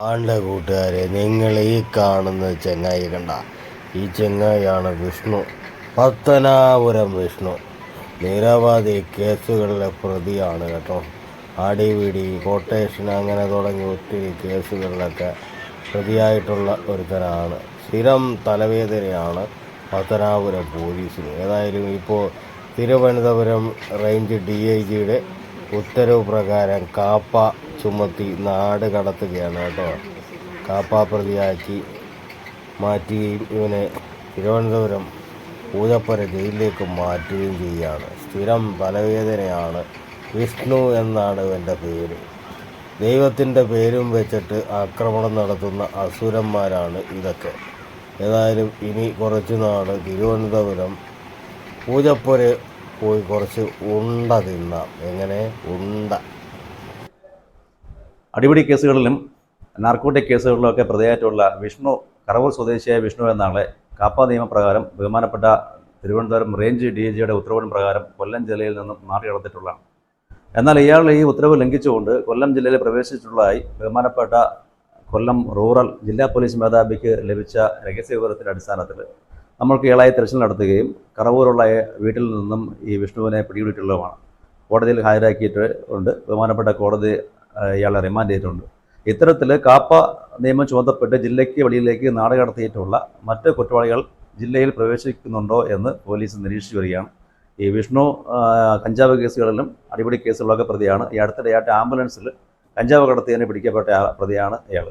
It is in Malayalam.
ആണ്ട കൂട്ടുകാരെ നിങ്ങൾ ഈ കാണുന്ന ചെങ്ങായി കണ്ട ഈ ചെങ്ങായിയാണ് വിഷ്ണു. പത്തനാപുരം വിഷ്ണു. നിരവധി കേസുകളിലെ പ്രതിയാണ് കേട്ടോ. ആടിപിടി കോട്ടേഷൻ അങ്ങനെ തുടങ്ങി ഒത്തിരി കേസുകളിലൊക്കെ പ്രതിയായിട്ടുള്ള ഒരുത്തനാണ്. സ്ഥിരം തലവേദനയാണ് പത്തനാപുരം പോലീസിന്. ഏതായാലും ഇപ്പോൾ തിരുവനന്തപുരം റേഞ്ച് ഡി ഐ ജിയുടെ ഉത്തരവ് പ്രകാരം കാപ്പ ചുമത്തി നാട് കടത്തുകയാണ് കേട്ടോ. കാപ്പാപ്രതിയാക്കി മാറ്റുകയും ഇവനെ തിരുവനന്തപുരം പൂജപ്പുര ജയിലിലേക്ക് മാറ്റുകയും ചെയ്യുകയാണ്. സ്ഥിരം തലവേദനയാണ്. വിഷ്ണു എന്നാണ് ഇവന്റെ പേര്. ദൈവത്തിന്റെ പേരും വെച്ചിട്ട് ആക്രമണം നടത്തുന്ന അസുരന്മാരാണ് ഇതൊക്കെ. ഏതായാലും ഇനി കുറച്ച് നാൾ തിരുവനന്തപുരം പൂജപ്പുര പോയി കുറച്ച് ഉണ്ട തിന്നാം. എങ്ങനെ? ഉണ്ട. അടിപിടി കേസുകളിലും നാർക്കോട്ടിക് കേസുകളിലൊക്കെ പ്രതിയായിട്ടുള്ള വിഷ്ണു കറവൂർ സ്വദേശിയായ വിഷ്ണു എന്നാളെ കാപ്പ നിയമപ്രകാരം ബഹുമാനപ്പെട്ട തിരുവനന്തപുരം റേഞ്ച് ഡി ജിയുടെ ഉത്തരവിൻ പ്രകാരം കൊല്ലം ജില്ലയിൽ നിന്നും മാറി കടത്തിയിട്ടുള്ളതാണ്. എന്നാൽ ഇയാൾ ഈ ഉത്തരവ് ലംഘിച്ചുകൊണ്ട് കൊല്ലം ജില്ലയിൽ പ്രവേശിച്ചിട്ടുള്ളതായി ബഹുമാനപ്പെട്ട കൊല്ലം റൂറൽ ജില്ലാ പോലീസ് മേധാവിക്ക് ലഭിച്ച രഹസ്യ വിവരത്തിന്റെ അടിസ്ഥാനത്തിൽ നമ്മൾക്ക് ഇയാളായി തിരച്ചിൽ നടത്തുകയും കറവൂരുള്ള വീട്ടിൽ നിന്നും ഈ വിഷ്ണുവിനെ പിടികൂടിയിട്ടുള്ളതുമാണ്. കോടതിയിൽ ഹാജരാക്കിയിട്ട് ഉണ്ട്. ബഹുമാനപ്പെട്ട കോടതി ഇയാളെ റിമാൻഡ് ചെയ്തിട്ടുണ്ട്. ഇത്തരത്തിൽ കാപ്പ നിയമം ചുമത്തപ്പെട്ട് ജില്ലയ്ക്ക് വെളിയിലേക്ക് നാട് കടത്തിയിട്ടുള്ള മറ്റ് കുറ്റവാളികൾ ജില്ലയിൽ പ്രവേശിക്കുന്നുണ്ടോ എന്ന് പോലീസ് നിരീക്ഷിച്ചു വരികയാണ്. ഈ വിഷ്ണു കഞ്ചാവ് കേസുകളിലും അടിപിടി കേസുകളൊക്കെ പ്രതിയാണ്. ഈ അടുത്തിടെയായിട്ട് ആംബുലൻസിൽ കഞ്ചാവ് കടത്തിയതിന് പിടിക്കപ്പെട്ട പ്രതിയാണ് ഇയാൾ